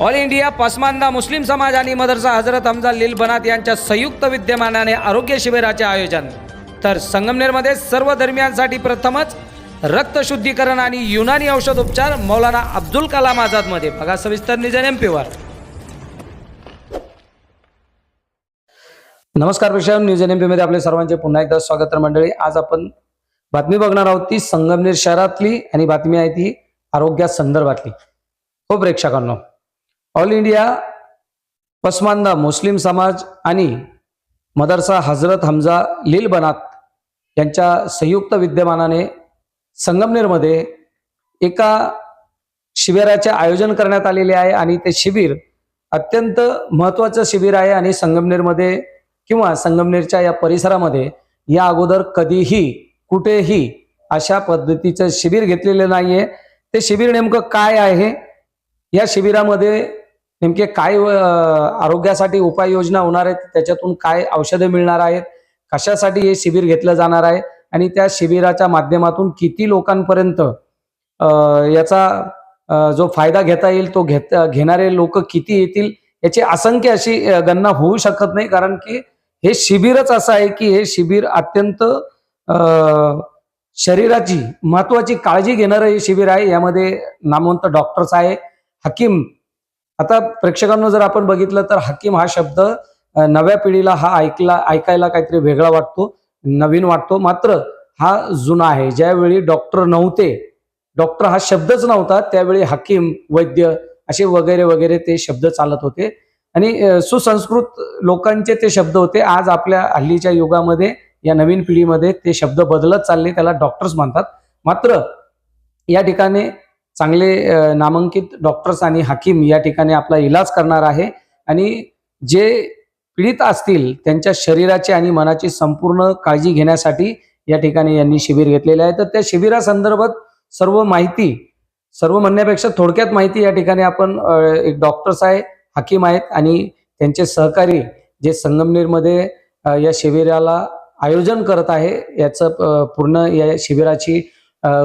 All India Pasmanda मुस्लिम समाज आणि मदरसा हजरत हमजा लील बनात यांच्या संयुक्त विद्यमानाने आरोग्य शिबिराचे आयोजन. तर संगमनेरमध्ये सर्व धर्मियांसाठी प्रथमच रक्तशुद्धीकरण आणि युनानी औषध उपचार मौलाना अब्दुल कलाम आझादमध्ये. बघा सविस्तर निजन एम पीवर नमस्कार विषय न्यूज एन एममध्ये आपले सर्वांचे पुन्हा एकदा स्वागत मंडळी. आज आपण बातमी बघणार आहोत ती संगमनेर शहरातली आणि बातमी आहे ती आरोग्या संदर्भातली हो प्रेक्षकांनो ऑल इंडिया पसमानदा मुस्लिम समाज आणि मदरसा हजरत हमजा लील बनात यांच्या संयुक्त विद्यमानाने संगमनेरमध्ये एका शिबिराचे आयोजन करण्यात आलेले आहे आणि ते शिबिर अत्यंत महत्वाचं शिबिर आहे आणि संगमनेरमध्ये किंवा संगमनेरच्या या परिसरामध्ये या अगोदर कधीही कुठेही अशा पद्धतीचं शिबिर घेतलेलं नाहीये. ते शिबिर नेमकं काय आहे? या शिबिरामध्ये नेमके काय आरोग्यासाठी उपाययोजना होणार आहेत त्याच्यातून काय औषधं मिळणार आहेत कशासाठी हे शिबिर घेतलं जाणार आहे आणि त्या शिबिराच्या माध्यमातून किती लोकांपर्यंत याचा जो फायदा घेता येईल तो घेत घेणारे लोक किती येतील याची असंख्य अशी गणना होऊ शकत नाही. कारण की हे शिबिरच असं आहे की हे शिबिर अत्यंत शरीराची महत्वाची काळजी घेणारं हे शिबिर आहे. यामध्ये नामवंत डॉक्टर्स आहे हकीम आता प्रेक्षकांना जर आपण बघितलं तर हकीम हा शब्द नव्या पिढीला हा ऐकला ऐकायला काहीतरी वेगळा वाटतो नवीन वाटतो. मात्र हा जुना आहे. ज्यावेळी डॉक्टर नव्हते डॉक्टर हा शब्दच नव्हता त्यावेळी हकीम वैद्य असे वगैरे वगैरे ते शब्द चालत होते. आणि सुसंस्कृत लोकांचे ते शब्द होते. आज आपल्या हल्लीच्या युगामध्ये या नवीन पिढीमध्ये ते शब्द बदलत चालले त्याला डॉक्टर्स म्हणतात. मात्र या ठिकाणी चांगले नामांकित डॉक्टर्स आणि हकीम या ठिकाणी आपला इलाज करणार आहे. आणि जे पीडित असतील त्यांच्या शरीराची आणि मनाची संपूर्ण काळजी घेण्यासाठी या ठिकाणी यांनी शिबिर घेतलेले आहे. तर त्या शिबिरासंदर्भात सर्व माहिती सर्व म्हणण्यापेक्षा थोडक्यात माहिती या ठिकाणी आपण एक डॉक्टर्स आहे हकीम आहेत आणि त्यांचे सहकारी जे संगमनेरमध्ये या शिबिराला आयोजन करत आहे याचं पूर्ण या शिबिराची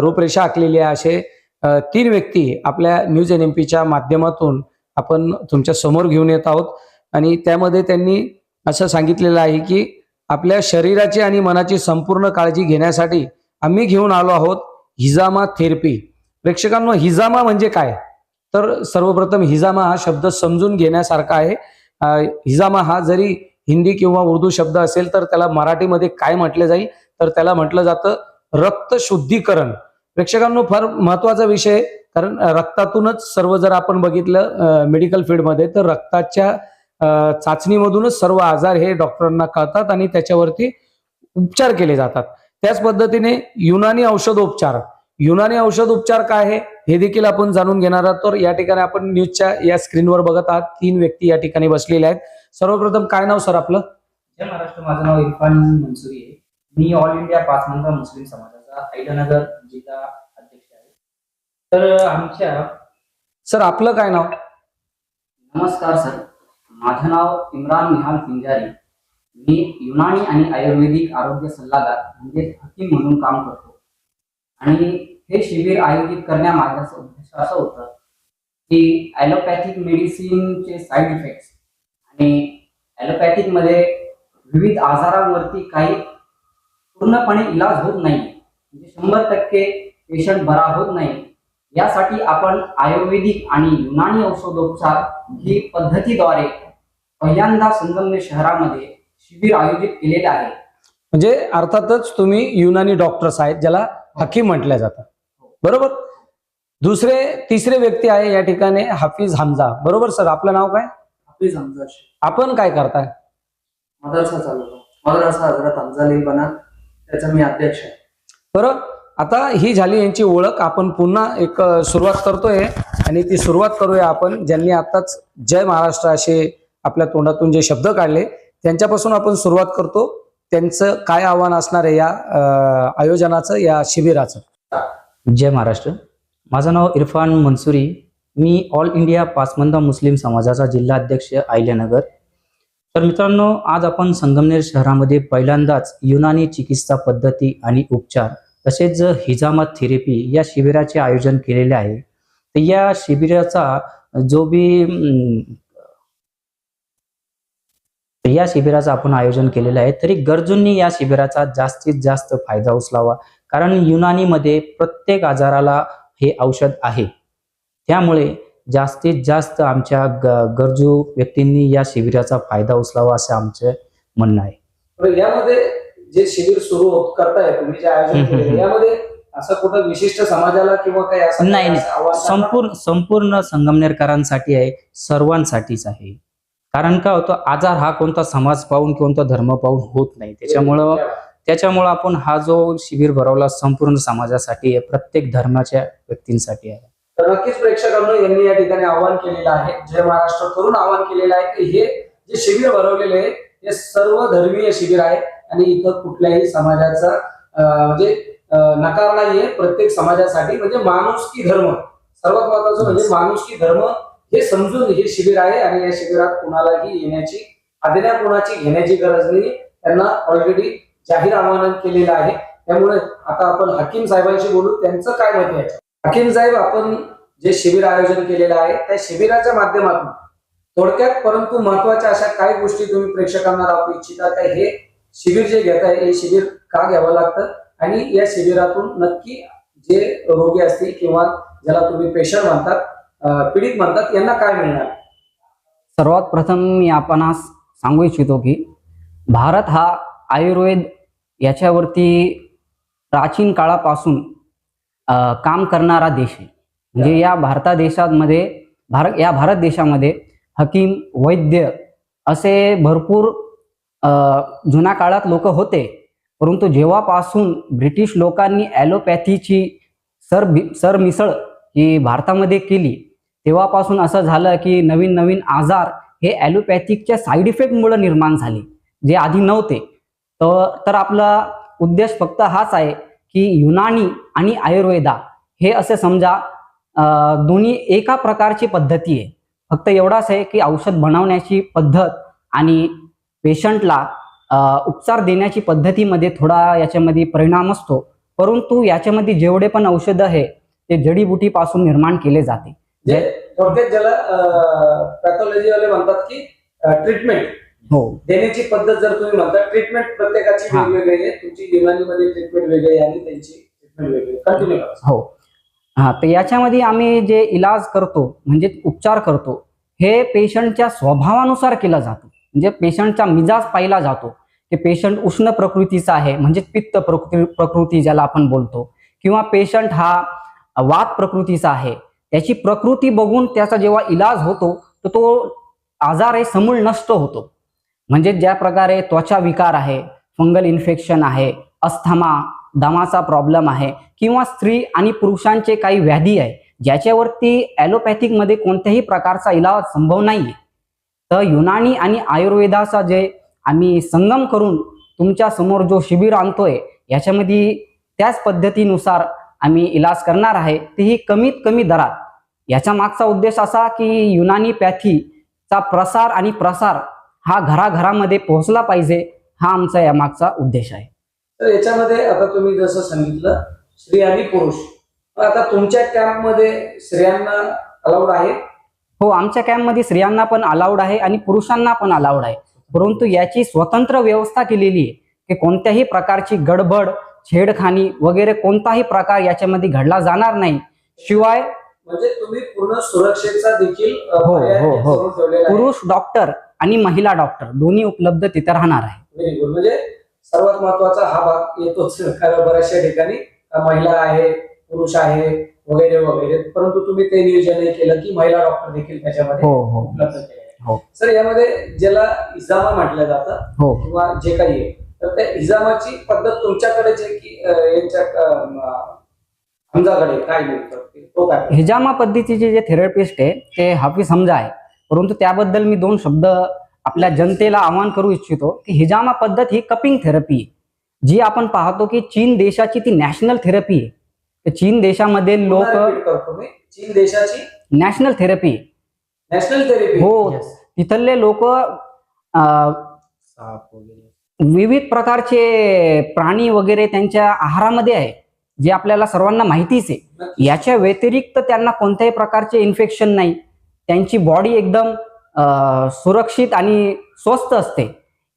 रूपरेषा आखलेली आहे असे तीन व्यक्ती आपल्या न्यूज एन एम पीच्या माध्यमातून आपण तुमच्यासमोर घेऊन येत आहोत. आणि त्यामध्ये त्यांनी असं सांगितलेलं आहे की आपल्या शरीराची आणि मनाची संपूर्ण काळजी घेण्यासाठी आम्ही घेऊन आलो आहोत हिजामा थेरपी. प्रेक्षकांनो हिजामा म्हणजे काय? तर सर्वप्रथम हिजामा हा शब्द समजून घेण्यासारखा आहे. हिजामा हा जरी हिंदी किंवा उर्दू शब्द असेल तर त्याला मराठीमध्ये काय म्हटलं जाईल? तर त्याला म्हटलं जातं रक्त शुद्धीकरण प्रेक्षकांनो फार महत्त्वाचा विषय कारण रक्तातूनच सर्व जर आपण बघितलं मेडिकल फील्डमध्ये तर रक्ताच्या चाचणीमधूनच सर्व आजार हे डॉक्टरांना कळतात आणि त्याच्यावरती उपचार केले जातात. त्याच पद्धतीने युनानी औषधोपचार युनानी औषध उपचार काय आहे हे देखील आपण जाणून घेणार आहोत. तर या ठिकाणी आपण न्यूजच्या या स्क्रीनवर बघत आहात. तीन व्यक्ती या ठिकाणी बसलेले आहेत. सर्वप्रथम काय नाव सर आपलं? जय महाराष्ट्र. माझं नाव इरफान मंसुरी आहे. मी ऑल इंडिया पाचमंगा मुस्लिम समाजाचा ऐलनगर जिल्हा अध्यक्ष आहे. तर आमच्या सर आपलं काय नाव? नमस्कार सर. माझं नाव इम्रान निहाल पिंजारी. मी युनानी आणि आयुर्वेदिक आरोग्य सल्लागार म्हणजे हकीम म्हणून काम करतो. आणि हे शिबिर आयोजित करण्यामागचा उद्देश असं होतं की ॲलोपॅथिक मेडिसिनचे साईड इफेक्ट्स आणि ॲलोपॅथिकमध्ये विविध आजारांवरती काही पूर्णपणे इलाज होत नाही म्हणजे शंभर टक्के पेशंट बरा होत नाही. यासाठी आपण आयुर्वेदिक आणि युनानी औषधोपचार ही पद्धतीद्वारे पहिल्यांदा संगमनेर शहरामध्ये शिबिर आयोजित केलेले आहे. म्हणजे अर्थातच तुम्ही युनानी डॉक्टर्स आहेत ज्याला हकीम म्हटलं जातं. बरोबर? दुसरे तिसरे व्यक्ती आहे या ठिकाणी हाफिज हमजा. बरोबर सर आपलं नाव काय? हाफिज हमजा. आपण काय करताय? मदरसा चालवतो. मदरसा हजरत हमजा बना. त्याचा मी अध्यक्ष आहे. तर आता ही झाली यांची ओळख. आपण पुन्हा एक सुरुवात करतोय आणि ती सुरुवात करूया आपण. ज्यांनी आताच जय महाराष्ट्र असे आपल्या तोंडातून जे शब्द काढले त्यांच्यापासून आपण सुरुवात करतो. त्यांचं काय आव्हान असणार आहे या आयोजनाचं या शिबिराचं? जय महाराष्ट्र. माझं नाव इरफान मनसुरी. मी ऑल इंडिया पाचमंदा मुस्लिम समाजाचा जिल्हा अध्यक्ष आयल्यानगर. तर मित्रांनो आज आपण संगमनेर शहरामध्ये पहिल्यांदाच युनानी चिकित्सा पद्धती आणि उपचार तसेच हिजामत थेरपी या शिबिराचे आयोजन केलेले आहे. तर या शिबिराचा जो बी या शिबिराचं आपण आयोजन केलेलं आहे तरी गरजूंनी या शिबिराचा जास्तीत जास्त फायदा उचलावा कारण युनानीमध्ये प्रत्येक आजाराला हे औषध आहे. त्यामुळे जास्तीत जास्त आमच्या गरजू व्यक्तींनी या शिबिराचा फायदा उचलावा असं आमचं म्हणणं आहे. यामध्ये जे शिबिर सुरू करताय तुम्ही जे आयोजन यामध्ये असं कुठं विशिष्ट समाजाला किंवा काही असं नाही? संपूर्ण संपूर्ण संगमनेरकरांसाठी आहे सर्वांसाठीच आहे. कारण काय होतं आजार हा कोणता समाज पाहून कोणता धर्म पाहून होत नाही. त्याच्यामुळं त्याच्यामुळं आपण हा जो शिबिर भरवला संपूर्ण समाजासाठी आहे प्रत्येक धर्माच्या व्यक्तींसाठी आहे. तर नक्कीच प्रेक्षकांना यांनी या ठिकाणी आवाहन केलेलं आहे. जय महाराष्ट्र करून आवाहन केलेलं आहे की हे जे शिबिर भरवलेले आहे हे सर्व धर्मीय शिबिर आहे आणि इथं कुठल्याही समाजाचा म्हणजे नकार नाहीये प्रत्येक समाजासाठी म्हणजे माणुसकी धर्म. सर्वात महत्वाचं म्हणजे माणुसकी धर्म हे समजून हे शिबिर आहे आणि या शिबिरात कुणालाही येण्याची आज्ञा कुणाची घेण्याची गरज नाही. त्यांना ऑलरेडी जाहीर आवाहन केलेलं आहे. त्यामुळे आता आपण हकीम साहेबांशी बोलू. त्यांचं काय मत आहे? हकीम साहेब आपण जे शिबिर आयोजन केलेलं आहे त्या शिबिराच्या माध्यमातून थोडक्यात परंतु महत्त्वाच्या अशा काय गोष्टी तुम्ही प्रेक्षकांना दाखवू इच्छिता का हे शिबिर जे घेत आहे हे शिबिर का घ्यावं लागतं? आणि या शिबिरातून नक्की जे रोगी असतील किंवा ज्याला तुम्ही पेशंट म्हणतात पीडित म्हणतात यांना काय मिळणार? सर्वात प्रथम मी आपण सांगू इच्छितो की भारत हा आयुर्वेद याच्यावरती प्राचीन काळापासून काम करणारा देश आहे. म्हणजे या भारता देशामध्ये भारत या भारत देशामध्ये हकीम वैद्य असे भरपूर जुन्या काळात लोक होते. परंतु जेव्हापासून ब्रिटिश लोकांनी ॲलोपॅथीची सर सरमिसळ ही भारतामध्ये केली तेव्हापासून असं झालं की नवीन नवीन आजार हे ॲलोपॅथिकच्या साईड इफेक्टमुळे निर्माण झाले जे आधी नव्हते. तर आपला उद्देश फक्त हाच आहे की युनानी आणि आयुर्वेदा हे असे समजा दोन्ही एका प्रकारची पद्धती आहे. फक्त एवढाच आहे की औषध बनवण्याची पद्धत आणि पेशंटला उपचार देण्याची पद्धतीमध्ये थोडा याच्यामध्ये परिणाम असतो. परंतु याच्यामध्ये जेवढे पण औषध आहे ते जडीबुटीपासून निर्माण केले जाते. जे थोडक्यात ज्याला पॅथॉलॉजी वाले म्हणतात की ट्रीटमेंट हो. देण्याची पद्धत जर तुम्ही म्हणता ट्रीटमेंट प्रत्येकाची हा. वेगवेगळी आहे. तुमची युनानीमध्ये ट्रीटमेंट वेगळी आहे आणि त्यांची ट्रीटमेंट वेगळी कंटिन्यू करा. हो. हा तर याच्यामध्ये आम्ही जे इलाज करतो म्हणजे उपचार करतो हे पेशंटच्या स्वभावानुसार केला जातो. म्हणजे पेशंटचा मिजाज पाहिला जातो की पेशंट उष्ण प्रकृतीचा आहे म्हणजे पित्त प्रकृती प्रकृती ज्याला आपण बोलतो किंवा पेशंट हा वात प्रकृतीचा आहे. त्याची प्रकृती बघून त्याचा जेव्हा इलाज होतो तर तो आजार आहे समूळ नष्ट होतो. म्हणजे ज्या प्रकारे त्वचा विकार आहे फंगल इन्फेक्शन आहे अस्थमा दमाचा प्रॉब्लेम आहे किंवा स्त्री आणि पुरुषांचे काही व्याधी आहे ज्याच्यावरती ॲलोपॅथिकमध्ये कोणत्याही प्रकारचा इलाज संभव नाही आहे तर युनानी आणि आयुर्वेदाचा जे आम्ही संगम करून तुमच्यासमोर जो शिबिर आणतोय याच्यामध्ये त्याच पद्धतीनुसार आम्ही इलाज करणार आहे तेही कमीत कमी दरात. याच्या मागचा उद्देश असा की युनानी पॅथीचा प्रसार आणि प्रसार हा घराघरामध्ये पोहोचला पाहिजे हा आमचा या मागचा उद्देश आहे. तर याच्यामध्ये आता तुम्ही जसं सांगितलं स्त्री आणि पुरुष. आता तुमच्या कॅम्पमध्ये स्त्रियांना अलाउड आहे? हो आमच्या कॅम्पमध्ये स्त्रियांना पण अलाउड आहे आणि पुरुषांना पण अलाउड आहे. परंतु याची स्वतंत्र व्यवस्था केलेली आहे की कोणत्याही प्रकारची गडबड छेडखानी वगैरे कोणताही प्रकार याच्यामध्ये घडला जाणार नाही. शिवाय म्हणजे तुम्ही पूर्ण सुरक्षेचा देखील हो, हो, हो. आहे. पुरुष डॉक्टर आणि महिला डॉक्टर दोन्ही उपलब्ध तिथे राहणार आहे. म्हणजे सर्वात महत्त्वाचा हा भाग येतोच. कारण बऱ्याचशा ठिकाणी महिला आहे पुरुष आहे वगैरे वगैरे. परंतु तुम्ही ते नियोजन केलं की महिला डॉक्टर देखील त्याच्यामध्ये हो हो. उपलब्ध केले. हो. सर यामध्ये ज्याला इजामा म्हटलं जातं हो. किंवा जे काही आहे तर त्या इजामाची पद्धत तुमच्याकडेच आहे की यांच्या हमजाकडे काय ते? हिजामा पद्धतीचे जे थेरपिस्ट आहे ते हाफिज समजा आहे. परंतु त्याबद्दल मी दोन शब्द आपल्या जनतेला आवाहन करू इच्छितो की हिजामा पद्धत ही कपिंग थेरपी आहे. जी आपण पाहतो की चीन देशाची ती नॅशनल थेरपी आहे. चीन देशामध्ये लोक चीन देशाची नॅशनल थेरपी नॅशनल थेरपी हो. तिथले लोक विविध प्रकारचे प्राणी वगैरे त्यांच्या आहारामध्ये आहे जे आपल्याला सर्वांना माहितीच आहे. याच्या व्यतिरिक्त त्यांना कोणत्याही प्रकारचे इन्फेक्शन नाही. त्यांची बॉडी एकदम सुरक्षित आणि स्वस्त असते.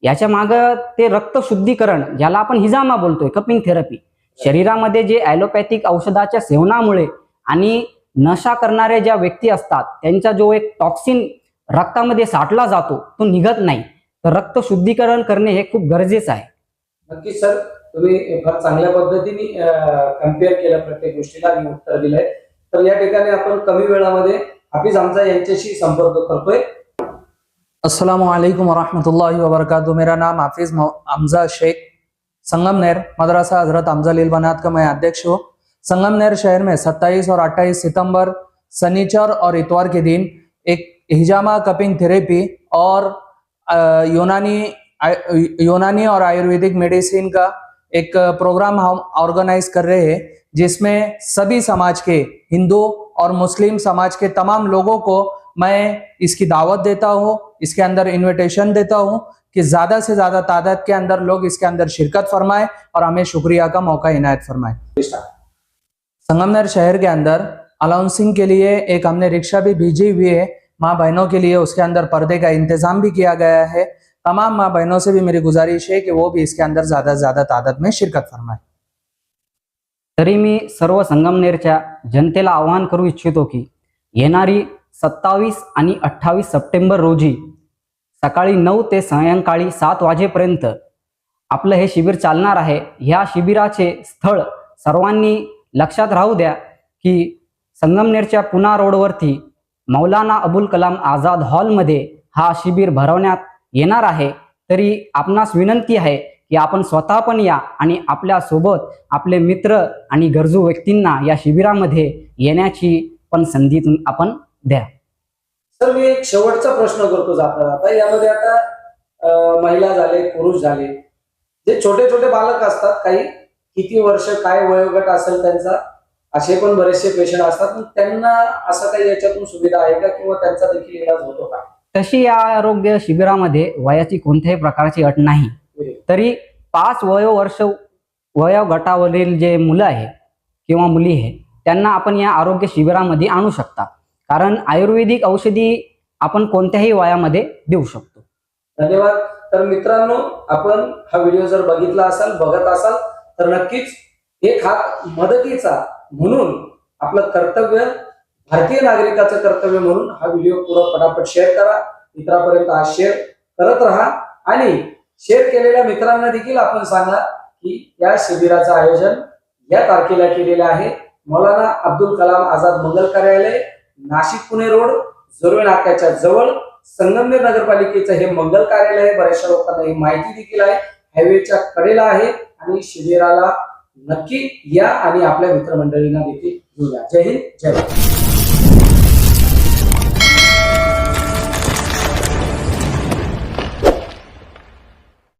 याच्या मागं ते रक्त शुद्धीकरण ज्याला आपण हिजामा बोलतोय कपिंग थेरपी शरीरामध्ये जे ॲलोपॅथिक औषधाच्या सेवनामुळे आणि नशा करणाऱ्या ज्या व्यक्ती असतात त्यांचा जो एक टॉक्सिन रक्तामध्ये साठला जातो तो निघत नाही. तर रक्त शुद्धीकरण करणे हे खूप गरजेचं आहे. नक्कीच सर तुम्ही फार चांगल्या पद्धतीने कंपेअर केलं प्रत्येक गोष्टीला आणि उत्तर दिलंय. तर या ठिकाणी आपण कमी वेळामध्ये हाफिज संपर्क वरहमतुल्लाहि मेरा नाम हाफिज हमजा शेख. संगमनेर मदरसा हज़रत हमजा का मैं अध्यक्ष हूँ. संगमनेर शहर में 27 और 28 सितंबर, शनिचर और इतवार के दिन एक हिजामा कपिंग थेरेपी और यूनानी यूनानी और आयुर्वेदिक मेडिसिन का एक प्रोग्राम हम ऑर्गेनाइज कर रहे हैं, जिसमें सभी समाज के, हिंदू और मुस्लिम समाज के तमाम लोगों को मैं इसकी दावत देता हूँ, इसके अंदर इनविटेशन देता हूँ कि ज़्यादा से ज़्यादा तादाद के अंदर लोग इसके अंदर शिरकत फरमाए और हमें शुक्रिया का मौका इनायत फरमाए। संगमनर शहर के अंदर अलाउंसिंग के लिए एक हमने रिक्शा भी भेजी हुई है। माँ बहनों के लिए उसके अंदर पर्दे का इंतज़ाम भी किया गया है। तमाम माँ बहनों से भी मेरी गुजारिश है कि वो भी इसके अंदर ज्यादा से ज्यादा तादाद में शिरकत फरमाए। तरी मी सर्व संगमनेरच्या जनतेला आवाहन करू इच्छितो की येणारी सत्तावीस आणि अठ्ठावीस सप्टेंबर रोजी सकाळी नऊ ते सायंकाळी सात वाजेपर्यंत आपलं हे शिबिर चालणार आहे. ह्या शिबिराचे स्थळ सर्वांनी लक्षात राहू द्या की संगमनेरच्या पुना रोडवरती मौलाना अबुल कलाम आझाद हॉलमध्ये हा शिबिर भरवण्यात येणार आहे तरी आपणास विनंती आहे की आपण स्वतः पण या आणि आपल्यासोबत आपले मित्र आणि गरजू व्यक्तींना या शिबिरामध्ये येण्याची पण संधी आपण द्या. सर मी एक शेवटचा प्रश्न करतो जाता आता यामध्ये आता महिला झाले पुरुष झाले. जे छोटे छोटे बालक असतात काही किती वर्ष काय वयोगट असेल त्यांचा असे पण बरेचसे पेशंट असतात. पण त्यांना असं काही याच्यातून सुविधा आहे का किंवा त्यांचा देखील इलाज होतो का? तशी या आरोग्य शिबिरामध्ये वयाची कोणत्याही प्रकारची अट नाही. तरी पाच वयोवर्ष वयोगटावरील जे मुलं आहे किंवा मुली आहे त्यांना आपण या आरोग्य शिबिरामध्ये आणू शकता. कारण आयुर्वेदिक औषधी आपण कोणत्याही वयामध्ये देऊ शकतो. धन्यवाद. तर मित्रांनो आपण हा व्हिडिओ जर बघितला असाल बघत असाल तर नक्कीच एक हात मदतीचा म्हणून आपलं कर्तव्य भारतीय नागरिकाचं कर्तव्य म्हणून हा व्हिडिओ पुढं पटापट शेअर करा. मित्रापर्यंत हा शेअर करत राहा. आणि शेअर केलेल्या मित्रांना देखील आपण सांगा की या शिबिराचं आयोजन या तारखेला केलेलं आहे. मौलाना अब्दुल कलाम आझाद मंगल कार्यालय नाशिक पुणे रोड जोरवे नाक्याच्या जवळ संगमनेर नगरपालिकेचं हे मंगल कार्यालय आहे. बऱ्याचशा लोकांना ही माहिती देखील आहे. हायवेच्या कडेला आहे. आणि शिबिराला नक्की या आणि आपल्या मित्रमंडळींना देखील घेऊया. जय हिंद जय भारत.